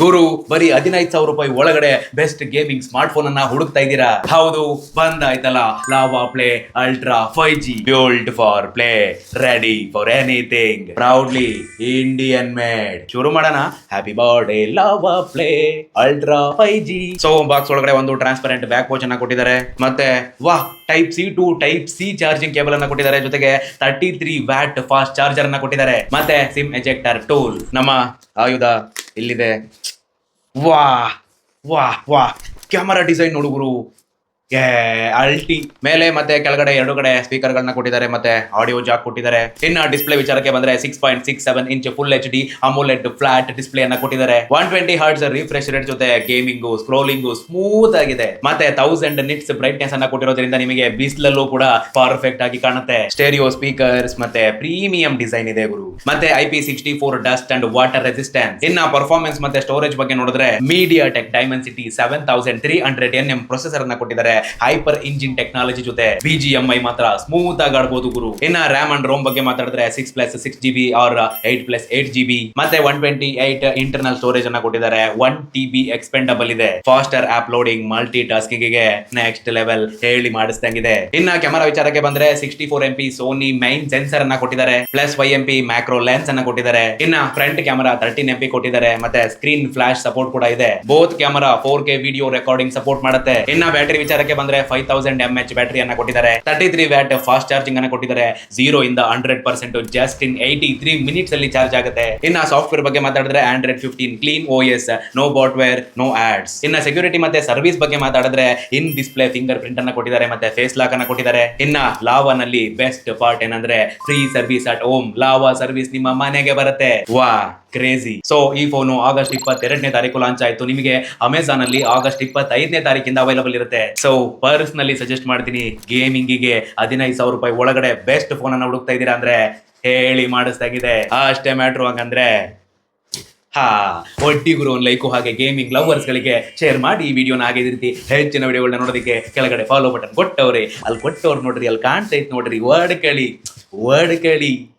ಗುರು, ಬರೀ ಹದಿನೈದು ಸಾವಿರ ರೂಪಾಯಿ ಒಳಗಡೆ ಬೆಸ್ಟ್ ಗೇಮಿಂಗ್ ಸ್ಮಾರ್ಟ್ ಫೋನ್ ಅನ್ನ ಹುಡುಕ್ತಾ ಇದ್ದೀರಾ? ಹೌದು, ಬಂದಾಯ್ತಲ್ಲ. Lava play ultra five G built for play ready for anything proudly Indian made ಶುರು ಮಾಡೋಣ. Happy birthday Lava play ultra five G so box ಒಳಗಡೆ ಒಂದು ಟ್ರಾನ್ಸ್ಪರೆಂಟ್ ಬ್ಯಾಕ್ ವಾಚ್ ಅನ್ನ ಕೊಟ್ಟಿದ್ದಾರೆ. ಮತ್ತೆ, ವಾಹ್ type C to type C charging cable ಅನ್ನ ಕೊಟ್ಟಿದ್ದಾರೆ. ಜೊತೆಗೆ thirty three watt fast charger ಅನ್ನ ಕೊಟ್ಟಿದ್ದಾರೆ. ಮತ್ತೆ ಸಿಮ್ ಎಜೆಕ್ಟರ್ ಟೂಲ್ ನಮ್ಮ ಆಯುಧ ಇಲ್ಲಿದೆ. ವಾ ವಾ ವಾ ಕ್ಯಾಮರಾ ಡಿಸೈನ್ ನೋಡು ಗುರು ಏ ಅಲ್ಟಿ. ಮೇಲೆ ಮತ್ತೆ ಕೆಳಗಡೆ ಎರಡು ಕಡೆ ಸ್ಪೀಕರ್ ಗಳನ್ನ ಕೊಟ್ಟಿದ್ದಾರೆ, ಮತ್ತೆ ಆಡಿಯೋ ಜಾಕ್ ಕೊಟ್ಟಿದ್ದಾರೆ. ಇನ್ನು ಡಿಸ್ಪ್ಲೇ ವಿಚಾರಕ್ಕೆ ಬಂದ್ರೆ six point six seven inch full H D AMOLED flat display ಅನ್ನ ಕೊಟ್ಟಿದ್ದಾರೆ. One twenty hertz refresh rate ಜೊತೆ ಗೇಮಿಂಗು ಸ್ಕ್ರೋಲಿಂಗು ಸ್ಮೂತ್ ಆಗಿದೆ. ಮತ್ತೆ ತೌಸಂಡ್ ನಿಟ್ಸ್ ಬ್ರೈಟ್ನೆಸ್ ಅನ್ನ ಕೊಟ್ಟಿರೋದ್ರಿಂದ ನಿಮಗೆ ಬಿಸಿಲಲ್ಲೂ ಕೂಡ ಪರ್ಫೆಕ್ಟ್ ಆಗಿ ಕಾಣುತ್ತೆ. ಸ್ಟೇರಿಯೋ ಸ್ಪೀಕರ್ಸ್ ಮತ್ತೆ ಪ್ರೀಮಿಯಂ ಡಿಸೈನ್ ಇದೆ ಗುರು. ಮತ್ತೆ I P sixty four dust and water resistance ಇನ್ನ ಪರ್ಫಾರ್ಮೆನ್ಸ್ ಮತ್ತೆ ಸ್ಟೋರೇಜ್ ಬಗ್ಗೆ ನೋಡಿದ್ರೆ MediaTek Dimensity seven thousand three hundred N M processor ಅನ್ನ ಕೊಟ್ಟಿದ್ದಾರೆ. ಹೈಪರ್ ಇಂಜಿನ್ ಟೆಕ್ನಾಲಜಿ ಜೊತೆ ಬಿಜಿಎಂಐ ಮಾತ್ರ ಸ್ಮೂತ್ ಆಗಿ ಆಡಬಹುದು ಗುರು. ಇನ್ನ ರ್ಯಾಮ್ ಅಂಡ್ ರೋಮ್ ಬಗ್ಗೆ ಮಾತಾಡಿದ್ರೆ six plus six G B R eight plus eight G B ಮತ್ತೆ one twenty eight internal storage ಅನ್ನ ಕೊಟ್ಟಿದ್ದಾರೆ. ಒನ್ ಟಿ ಬಿ ಎಕ್ಸ್ಪೆಂಡಬಲ್ ಇದೆ. ಫಾಸ್ಟರ್ ಆಪ್ ಲೋಡಿಂಗ್ ಮಲ್ಟಿ ಟಾಸ್ಕಿಂಗ್ಗೆ ನೆಕ್ಸ್ಟ್ ಲೆವೆಲ್ ಹೇಳಿ ಮಾಡಿಸ್ದಂಗಿದೆ. ಇನ್ನ ಕ್ಯಾಮರಾ ವಿಚಾರಕ್ಕೆ ಬಂದ್ರೆ sixty four M P Sony main sensor ಅನ್ನ ಕೊಟ್ಟಿದ್ದಾರೆ. Plus five M P macro lens ಅನ್ನ ಕೊಟ್ಟಿದ್ದಾರೆ. ಇನ್ನ front camera thirteen M P ಕೊಟ್ಟಿದ್ದಾರೆ. ಮತ್ತೆ ಸ್ಕ್ರೀನ್ ಫ್ಲಾಶ್ ಸಪೋರ್ಟ್ ಕೂಡ ಇದೆ. Both camera four K video recording support ಮಾಡುತ್ತೆ. ಇನ್ನ ಬ್ಯಾಟರಿ ಬಂದ್ರೆ five thousand M H battery ಅನ್ನ ಕೊಟ್ಟಿದ್ದಾರೆ. Thirty three watt fast charging ಅನ್ನ ಕೊಟ್ಟಿದ್ದಾರೆ. ಜೀರೋ ಇಂದ hundred percent just in eighty three minutes ಅಲ್ಲಿ ಚಾರ್ಜ್ ಆಗುತ್ತೆ. ಇನ್ನ ಸಾಫ್ಟ್ವೇರ್ ಬಗ್ಗೆ ಮಾತಾಡಿದ್ರೆ Android fifteen clean O S no bloatware no ads ಇನ್ನ ಸೆಕ್ಯೂರಿಟಿ ಮತ್ತೆ ಸರ್ವಿಸ್ ಬಗ್ಗೆ ಮಾತಾಡಿದ್ರೆ ಇನ್ ಡಿಸ್ಪ್ಲೇ ಫಿಂಗರ್ ಪ್ರಿಂಟ್ ಅನ್ನ ಕೊಟ್ಟಿದ್ದಾರೆ ಮತ್ತೆ ಫೇಸ್ ಲಾಕ್ ಅನ್ನ ಕೊಟ್ಟಿದ್ದಾರೆ. ಇನ್ನ ಲಾವಾ ನಲ್ಲಿ ಬೆಸ್ಟ್ ಪಾರ್ಟ್ ಏನಂದ್ರೆ free service at home Lava service ನಿಮ್ಮ ಮನೆಗೆ ಬರುತ್ತೆ. ವಾ ಕ್ರೇಜಿ ಸೊ ಈ ಫೋನು ಆಗಸ್ಟ್ ಇಪ್ಪತ್ತೆರಡನೇ ತಾರೀಕು ಲಾಂಚ್ ಆಯ್ತು. ನಿಮಗೆ ಅಮೆಝಾನ್ ಅಲ್ಲಿ ಆಗಸ್ಟ್ ಇಪ್ಪತ್ತೈದನೇ ತಾರೀಕಿಂದ ಅವೈಲಬಲ್ ಇರುತ್ತೆ. ಸೊ ಪರ್ಸ್ನಲಿ ಸಜೆಸ್ಟ್ ಮಾಡ್ತೀನಿ, ಗೇಮಿಂಗಿಗೆ ಹದಿನೈದು ಸಾವಿರ ರೂಪಾಯಿ ಒಳಗಡೆ ಬೆಸ್ಟ್ ಫೋನ್ ಅನ್ನ ಹುಡುಕ್ತಾ ಇದ್ದೀರಾ ಅಂದ್ರೆ ಹೇಳಿ ಮಾಡಿಸ್ದಾಗಿದೆ. ಅಷ್ಟೇ ಮ್ಯಾಟ್ರು ಹಂಗಂದ್ರೆ, ಹಾ, ಒಡ್ಡಿ ಗುರು ಒಂದು ಲೈಕು ಹಾಗೆ ಗೇಮಿಂಗ್ ಲವರ್ಸ್ ಗಳಿಗೆ ಶೇರ್ ಮಾಡಿ ಈ ವಿಡಿಯೋನ ಹಾಗೆ ರೀತಿ ಹೆಚ್ಚಿನ ವಿಡಿಯೋಗಳನ್ನ ನೋಡೋದಕ್ಕೆ ಕೆಳಗಡೆ ಫಾಲೋ ಬಟನ್ ಕೊಟ್ಟವ್ರಿ. ಅಲ್ಲಿ ಕೊಟ್ಟವ್ರು ನೋಡ್ರಿ, ಅಲ್ಲಿ ಕಾಣ್ತೈತೆ ನೋಡ್ರಿ. ವರ್ಡ್ ಕೇಳಿ ವರ್ಡ್ ಕೇಳಿ.